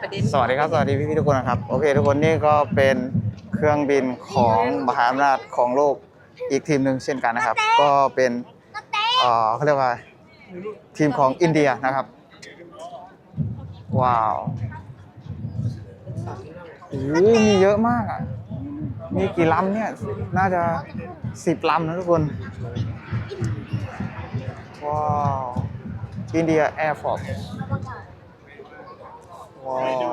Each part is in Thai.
ประเด็นสวัสดีครับ สวัสดีพี่ๆทุกคนนะครับโอเค ทุกคนนี่ก็เป็นเครื่องบินของมหาอำนาจของโลกอีกทีมหนึ่งเช่นกันนะครับ ก็เป็นเอ่อเขาเรียกว่าทีมของอินเดียนะครับ ว้าวโอ้โหมีเยอะมากอะมีกี่ลำเนี่ยน่าจะสิบลำนะทุกคนว้าวอินเดียแอร์ฟอร์ ว้าว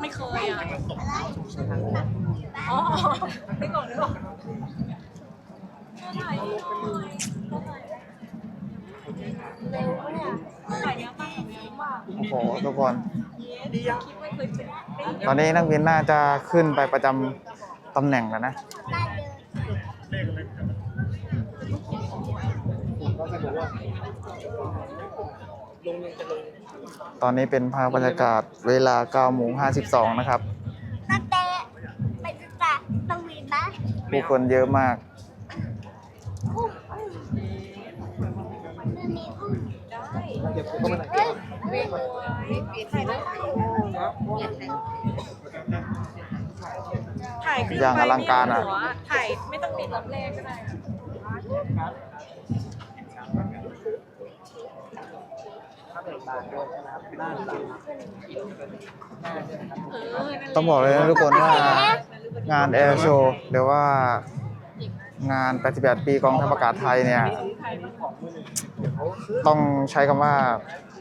ไม่เคยอะอ๋อไม่ก่อนไม่ก่อนถ่ายนี่หน่อยถ่ายเยอะมากเยอะมากโอ้โหทุกคนคิดว่าเคยเป็นตอนนี้นักบินน่าจะขึ้นไปประจำตำแหน่งแล้วนะ ตอนนี้เป็นภาพบรรยากาศเวลา9โมง52 นะครับตั้งแต่ไปศึกษาต้องมีนะผู้คนเยอะมากอุ้มอุ้มมันมีอุ้มได้เฮ้ยเรียนถ่ายได้ถ่ายขึ้นอย่างอลังการอะไปไม่หัวถ่ายไม่ต้องติดลำแรกก็ได้ อะเออนั่นแหละต้องบอกเลยนะทุกคนว่างานแอร์โชว์หรือว่างาน 88 ปีกองทัพอากาศไทยเนี่ย ต้องใช้คำว่า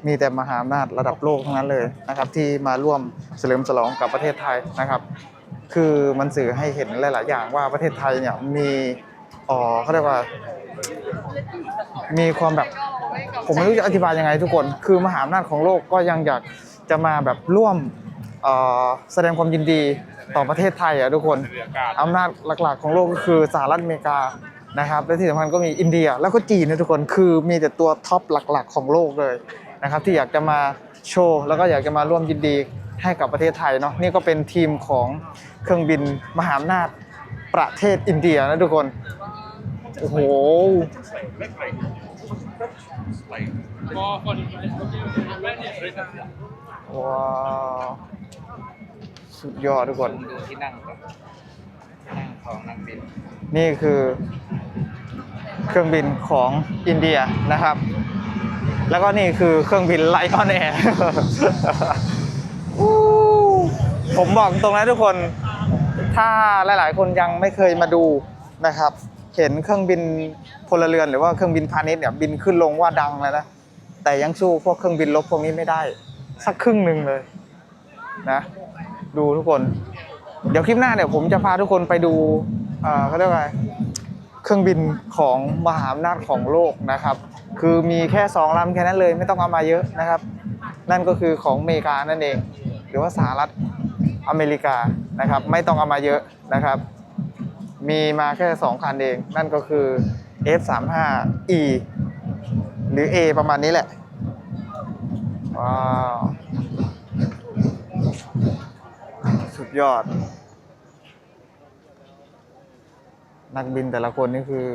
มีแต่มหาอำนาจระดับโลกทั้งนั้นเลยนะครับ ที่มาร่วมเฉลิมฉลองกับประเทศไทยนะครับ คือมันสื่อให้เห็นหลาย ๆ อย่างว่าประเทศไทยเนี่ยมีอ๋อเขาเรียกว่า มีความแบบ ผมไม่รู้จะอธิบายยังไงทุกคน คือมหาอำนาจของโลกก็ยังอยากจะมาแบบร่วมเอ่อแสดงความยินดีต่อประเทศไทยอะทุกคนอำนาจหลักๆของโลกก็คือสหรัฐอเมริกานะครับและที่สำคัญก็มีอินเดียแล้วก็จีนนะทุกคนคือมีแต่ตัวท็อปหลักๆของโลกเลยนะครับที่อยากจะมาโชว์แล้วก็อยากจะมาร่วมยินดีให้กับประเทศไทยเนาะนี่ก็เป็นทีมของเครื่องบินมหาอำนาจประเทศอินเดียนะทุกคนโอ้โห ว้าวสุดยอดทุกคน ดูที่นั่งก่อนนั่งของนักบินนี่คือเครื่องบินของอินเดียนะครับ แล้วก็นี่คือเครื่องบินไลออนแอร์ผมบอกตรงนะทุกคน ถ้าหลาย ๆ คนยังไม่เคยมาดูนะครับ เห็นเครื่องบินพลเรือนหรือว่าเครื่องบินพาณิชย์เนี่ยบินขึ้นลงว่าดังแล้วนะแต่ยังสู้พวกเครื่องบินรบพวกนี้ไม่ได้ สักครึ่งหนึ่งเลยนะดูทุกคน เดี๋ยวคลิปหน้าเนี่ยผมจะพาทุกคนไปดูเอ่อเขาเรียกว่าไงเครื่องบินของมหาอำนาจของโลกนะครับ คือมีแค่สองลำแค่นั้นเลยไม่ต้องเอามาเยอะนะครับ นั่นก็คือของอเมริกานั่นเอง หรือว่าสหรัฐอเมริกานะครับ ไม่ต้องเอามาเยอะนะครับ มีมาแค่สองคันเอง นั่นก็คือ F35E หรือ A ประมาณนี้แหละ ว้าว สุดยอด นักบินแต่ละคนนี่คือ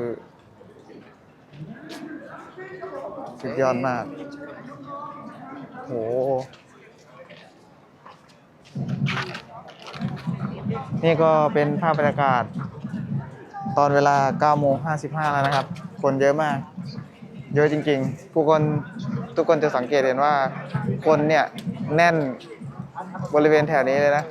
สุดยอดมาก โหนี่ก็เป็นภาพบรรยากาศ ตอนเวลา9โมง55 แล้วนะครับ คนเยอะมาก เยอะจริงๆ ผู้คนทุกคนจะสังเกตเห็นว่า คนเนี่ยแน่นบริเวณแถวนี้เลยนะ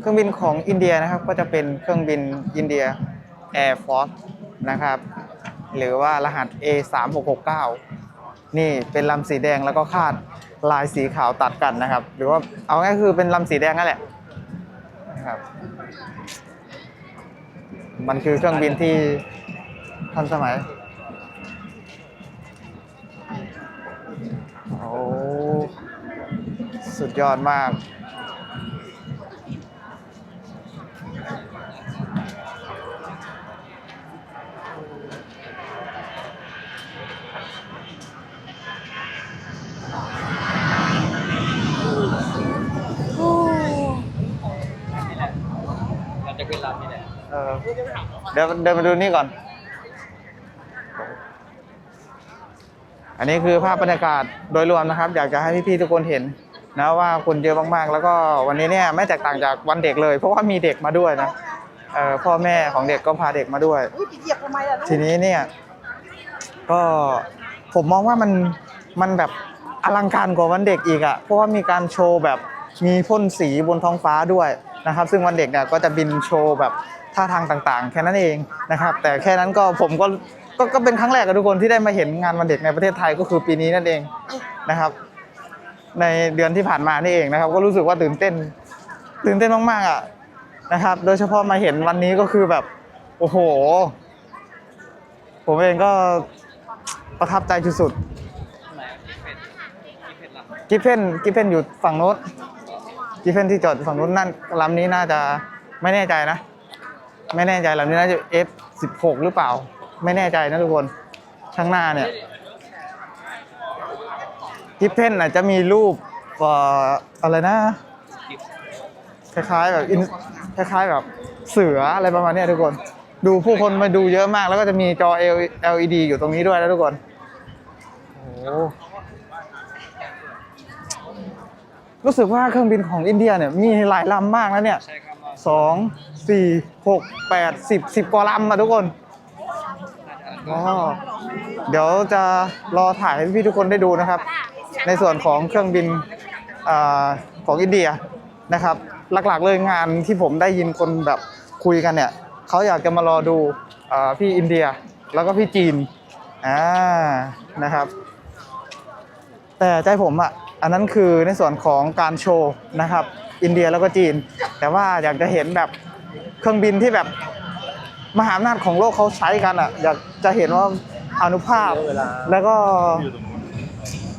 เครื่องบินของอินเดียนะครับ ก็จะเป็นเครื่องบินอินเดีย Air Force นะครับ หรือว่ารหัส A3669 นี่เป็นลำสีแดงแล้วก็คาดลายสีขาวตัดกันนะครับ หรือว่าเอาง่ายคือเป็นลำสีแดงนั่นแหละนะครับมันคือเครื่องบินที่ทันสมัยโอ้สุดยอดมาก เราจะขึ้นลำนี่แหละเอออเดี๋ยวเดินมาดูนี่ก่อน อันนี้คือภาพบรรยากาศโดยรวมนะครับ อยากจะให้พี่ๆทุกคนเห็นนะว่าคนเยอะมากๆ แล้วก็วันนี้เนี่ยไม่แตกต่างจากวันเด็กเลย เพราะว่ามีเด็กมาด้วยนะเออพ่อแม่ของเด็กก็พาเด็กมาด้วยอุ้ยไปเหยียบทำไมล่ะลูกทีนี้เนี่ยก็ผมมองว่ามันมันแบบอลังการกว่าวันเด็กอีกอะ่ะเพราะว่ามีการโชว์แบบมีพ่นสีบนท้องฟ้าด้วยนะครับ ซึ่งวันเด็กเนี่ยก็จะบินโชว์แบบ ท่าทางต่างๆ แค่นั้นเองนะครับ แต่แค่นั้นก็ผมก็ก็ก็เป็นครั้งแรกกับทุกคนที่ได้มาเห็นงานวันเด็กในประเทศไทยก็คือปีนี้นั่นเองนะครับ ในเดือนที่ผ่านมานี่เองนะครับ ก็รู้สึกว่าตื่นเต้น ตื่นเต้นมากๆอะนะครับ โดยเฉพาะมาเห็นวันนี้ก็คือแบบโอ้โห ผมเองก็ประทับใจสุดไหนที่เพชรที่เพชรหลังๆกิฟเฟนกิฟเฟนอยู่ฝั่งโน้นกิฟเฟนที่จอดฝั่งโน้นนั่นลำนี้น่าจะไม่แน่ใจนะ ไม่แน่ใจลำนี้น่าจะ F16 หรือเปล่า ไม่แน่ใจนะทุกคนข้างหน้าเนี่ยกิฟเฟนอาจจะมีรูปเอ่ออะไรนะ คล้ายๆแบบคล้ายๆแบบเสืออะไรประมาณนี้ทุกคน ดูผู้คนมาดูเยอะมาก แล้วก็จะมีจอ LED อยู่ตรงนี้ด้วยนะทุกคนโอ้โหรู้สึกว่าเครื่องบินของอินเดียเนี่ยมีหลายลำมากนะเนี่ยใช่ครับ สองสี่หกแปดสิบสิบกว่าลำอะทุกคนอ๋อเดี๋ยวจะรอถ่ายให้พี่ทุกคนได้ดูนะครับ ในส่วนของเครื่องบินอาของอินเดียนะครับ หลักๆเลยงานที่ผมได้ยินคนแบบคุยกันเนี่ยเขาอยากจะมารอดูอ่าพี่อินเดียแล้วก็พี่จีนอ่านะครับ แต่ใจผมอะ อันนั้นคือในส่วนของการโชว์นะครับ อินเดียแล้วก็จีน แต่ว่าอยากจะเห็นแบบเครื่องบินที่แบบมหาอำนาจของโลกเขาใช้กันอะอยากจะเห็นว่าอนุภาพแล้วก็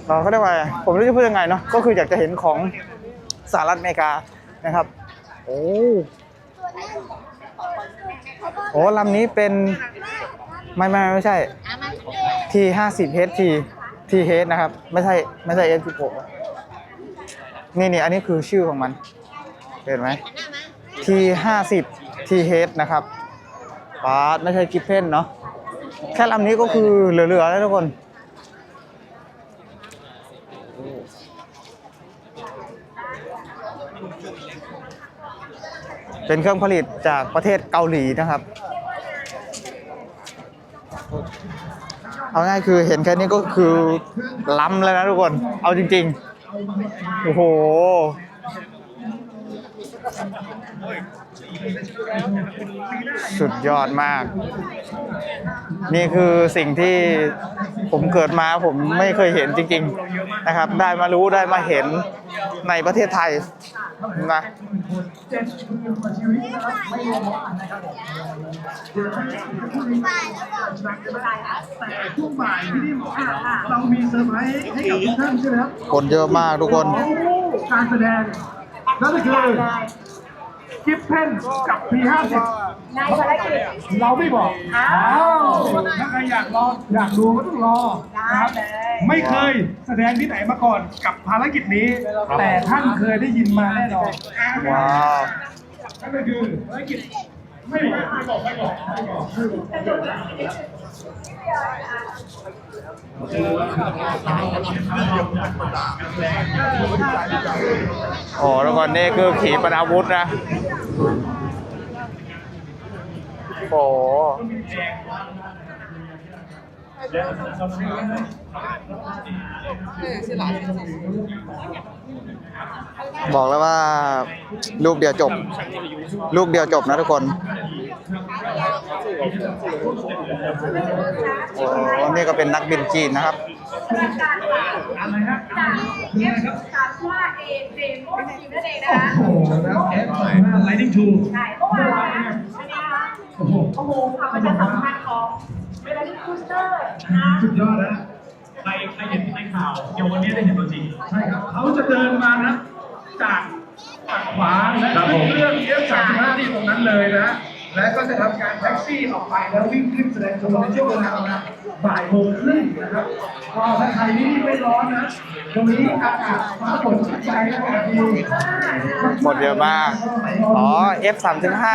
เราเขาเรียกว่าอะไรผมไม่รู้จะพูดยังไงเนาะก็คืออยากจะเห็นของสหรัฐอเมริกานะครับ โอ้โอ้ลำนี้เป็นไม่ไม่ไม่ใช่ทีห้าสิบเฮดที ทีเฮดนะครับ ไม่ใช่ไม่ใช่เอฟสิบหกนี่นี่อันนี้คือชื่อของมัน เห็นไหมทีห้าสิบทีเฮดนะครับปาดไม่ใช่กิฟเพนเนาะแค่ลำนี้ก็คือเหลือๆแล้วทุกคน เป็นเครื่องผลิตจากประเทศเกาหลีนะครับ เอาง่ายคือเห็นแค่นี้ก็คือล้ำแล้วนะทุกคน เอาจริงๆ โอ้โห สุดยอดมาก นี่คือสิ่งที่ผมเกิดมาผมไม่เคยเห็นจริง ๆนะครับ ได้มารู้ได้มาเห็นในประเทศไทยนะแต่ช่วงบ่ายพี่นิ่มบอกว่าเรามีเซอร์ไพรส์ให้กับทุกท่านใช่ไหมครับคนเยอะมากทุกคนการแสดงนั่นก็คือ กิฟเพนกับ P50 นายภารกิจ เราไม่บอกอ้าว ถ้าใครอยากรออยากดูก็ต้องรอนะครับได้เลย ไม่เคยแสดงที่ไหนมาก่อนกับภารกิจนี้ แต่ท่านเคยได้ยินมาแน่นอนว้าว นั่นก็คือภารกิจ ไม่บอกไม่บอกไม่บอกไม่บอกโอ้แล้วก่อนนี่คือขีปนาวุธนะโอ้ บอกแล้วว่าลูกเดียวจบลูกเดียวจบนะทุกคน โอ้นี่ก็เป็นนักบินจีนนะครับการว่าเอเจมส์โมชิมนั่นเองนะคะโอ้โหแล้วแอปไลนิ่งทูใช่เมื่อวานเนี่ยนะโอ้โหโอ้โหความประชาสัมพันธ์ของ เวลาที่คูสเตอร์นะสุดยอดนะ ใครใครเห็นในข่าวเดี๋ยววันนี้ได้เห็นตัวจริง ใช่ครับ เขาจะเดินมานะ จากฝั่งขวาและขึ้นเครื่องเอฟสามห้าที่ตรงนั้นเลยนะ และก็จะทำการแท็กซี่ออกไปแล้ววิ่งขึ้นแสดงตัวในช่วงเวลาประมาณบ่ายโมงครึ่งนะครับก็ถ้าใครนี่ไม่ร้อนนะตรงนี้อากาศฟ้าฝนใจอากาศดีหมดเยอะมาก อ๋อ F35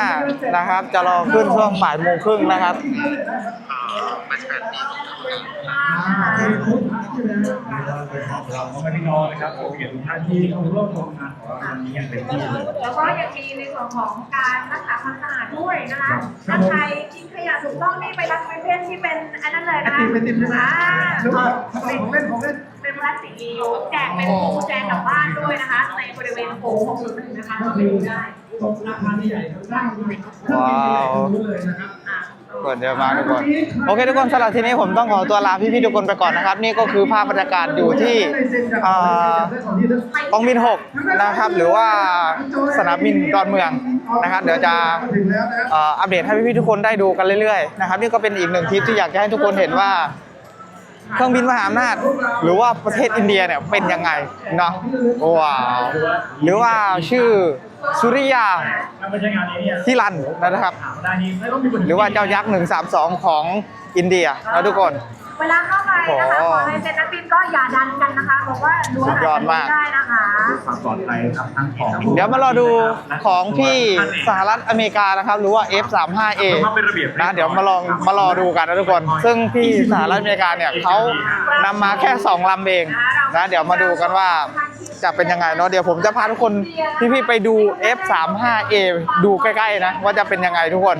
นะครับ จะรอขึ้นช่วงบ่ายโมงครึ่งนะครับ เราก็ไม่ได้นอนนะครับผมเห็นท่านที่เข้าร่วมโครงการของเราวันนี้อย่างเต็มที่เลยแล้วก็ยังมีในส่วนของการรักษาความสะอาดด้วยนะคะถ้าใครทิ้งขยะถูกต้องนี่ไปรับไปเพ่นที่เป็นอันนั้นเลยนะคะติมไอติมใช่ไหมหรือว่าของเล่นของเล่นเป็นพลาสติกรียูแจกเป็นปูแจกกลับบ้านด้วยนะคะ ในบริเวณโถงของศูนย์หนึ่งนะคะก็ไปดูได้ตกราคาใหญ่ๆทั้งด้านเลยว้าวรู้เลยนะครับ กดเยอะมาทุกคนโอเคทุกคนสำหรับทีนี้ผมต้องขอตัวลาพี่ๆทุกคนไปก่อนนะครับ นี่ก็คือภาพบรรยากาศอยู่ที่อ่อกองบิน6นะครับ หรือว่าสนามบินดอนเมืองนะครับ เดี๋ยวจะอัปเดตให้พี่ๆทุกคนได้ดูกันเรื่อยๆนะครับนี่ก็เป็นอีกหนึ่งทิปที่อยากจะให้ทุกคนเห็นว่า เครื่องบินมหาอำนาจ หรือว่าประเทศอินเดียเนี่ยเป็นยังไงเนาะว้าวหรือว่าชื่อสุริยาที่รันนะครับ หรือว่าเจ้ายักษ์ 132 ของอินเดียนะทุกคน เวลาเข้าไปนะคะโอ้ขอให้เซ็นนักบินก็อย่าดันกันนะคะบอกว่าล้วงสุดยอดมาก ได้นะคะความปลอดภัยครับทั้งของเดี๋ยวมารอดูของที่สหรัฐอเมริกานะครับ หรือว่า F35A มาเป็นระเบียบนะเดี๋ยวมาลองมารอดูกันนะทุกคน ซึ่งที่สหรัฐอเมริกาเนี่ยเขานำมาแค่ 2ลำเองนะเดี๋ยวมาดูกันว่าจะเป็นยังไงเนาะเดี๋ยวผมจะพาทุกคนพี่ๆไปดู F35A ดูใกล้ๆนะ ว่าจะเป็นยังไงทุกคน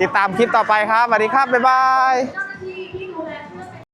ติดตามคลิปต่อไปครับสวัสดีครับบ๊ายบาย